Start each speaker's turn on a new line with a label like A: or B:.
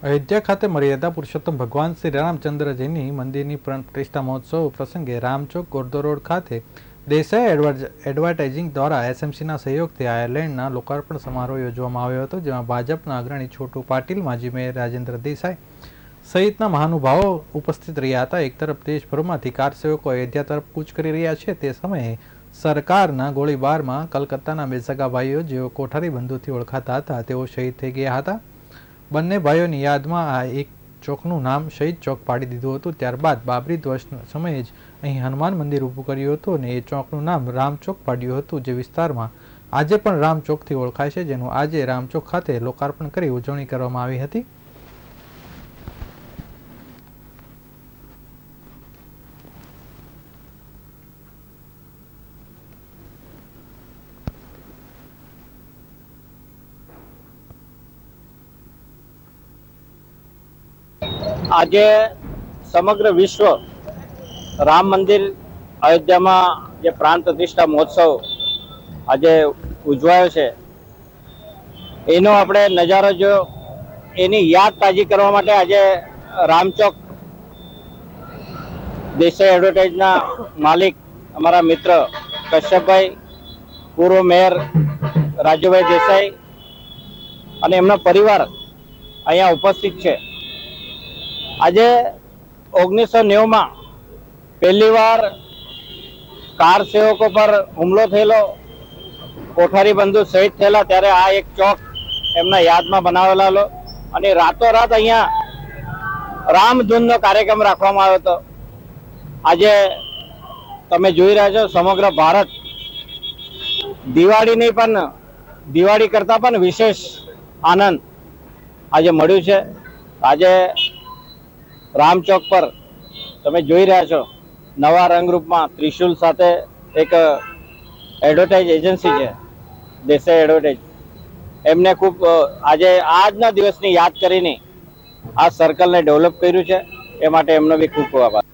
A: અયોધ્યા ખાતે મર્યાદા પુરુષોત્તમ ભગવાન શ્રી રામચંદ્રજીની મંદિરની પ્રતિષ્ઠા મહોત્સવ પ્રસંગે રામચોક ગોરધો રોડ ખાતે દેસાઈ એડવર્ટાઇઝિંગ દ્વારા એસએમસીના સહયોગથી આયર્લેન્ડના લોકાર્પણ સમારોહ યોજવામાં આવ્યો હતો, જેમાં ભાજપના અગ્રણી છોટુ પાટીલ, માજી મેયર રાજેન્દ્ર દેસાઈ સહિતના મહાનુભાવો ઉપસ્થિત રહ્યા હતા. એક તરફ દેશભરમાંથી કાર સેવકો અયોધ્યા તરફ કૂચ કરી રહ્યા છે. તે સમયે સરકારના ગોળીબારમાં કલકત્તાના બેસગા ભાઈઓ જેઓ કોઠારી બંધુથી ઓળખાતા હતા, તેઓ શહીદ થઈ ગયા હતા. બંને ભાઈઓની યાદમાં આ એક ચોકનું નામ શહીદ ચોક પાડી દીધું હતું. ત્યારબાદ બાબરી ધ્વસ સમયે જ અહીં હનુમાન મંદિર ઊભું કર્યું હતું અને એ ચોકનું નામ રામ ચોક પાડ્યું હતું, જે વિસ્તારમાં આજે પણ રામ ચોકથી ઓળખાય છે, જેનું આજે રામ ચોક ખાતે લોકાર્પણ કરી ઉજવણી કરવામાં આવી હતી.
B: આજે સમગ્ર વિશ્વ રામ મંદિર અયોધ્યામાં જે પ્રાણ પ્રતિષ્ઠા મહોત્સવ આજે ઉજવાયો છે, એનો આપણે નજારો જો એની યાદ તાજી કરવા માટે આજે રામચોક દેસાઈ એડવર્ટાઇઝના માલિક અમારા મિત્ર કશ્યપભાઈ, પૂર્વ મેયર રાજુભાઈ દેસાઈ અને એમનો પરિવાર અહીંયા ઉપસ્થિત છે. આજે ઓગણીસો નેવુંમાં પહેલીવાર કાર સેવકો પર હુમલો થયેલો, કોઠારી બંધુ શહીદ થયેલા, ત્યારે આ એક ચોક એમના યાદમાં બનાવેલો અને રાતોરાત અહીંયા રામધૂનનો કાર્યક્રમ રાખવામાં આવ્યો હતો. આજે તમે જોઈ રહ્યા છો, સમગ્ર ભારત દિવાળીની પણ, દિવાળી કરતાં પણ વિશેષ આનંદ આજે મળ્યું છે. આજે રામચોક પર તમે જોઈ રહ્યા છો, નવા રંગરૂપમાં ત્રિશુલ સાથે એક એડવર્ટાઇઝ એજન્સી છે, દેસાઈ એડવર્ટાઇઝ એમને ખૂબ આજે આજના દિવસની યાદ કરીને આ સર્કલને ડેવલપ કર્યું છે, એ માટે એમનો બી ખૂબ ખૂબ આભાર.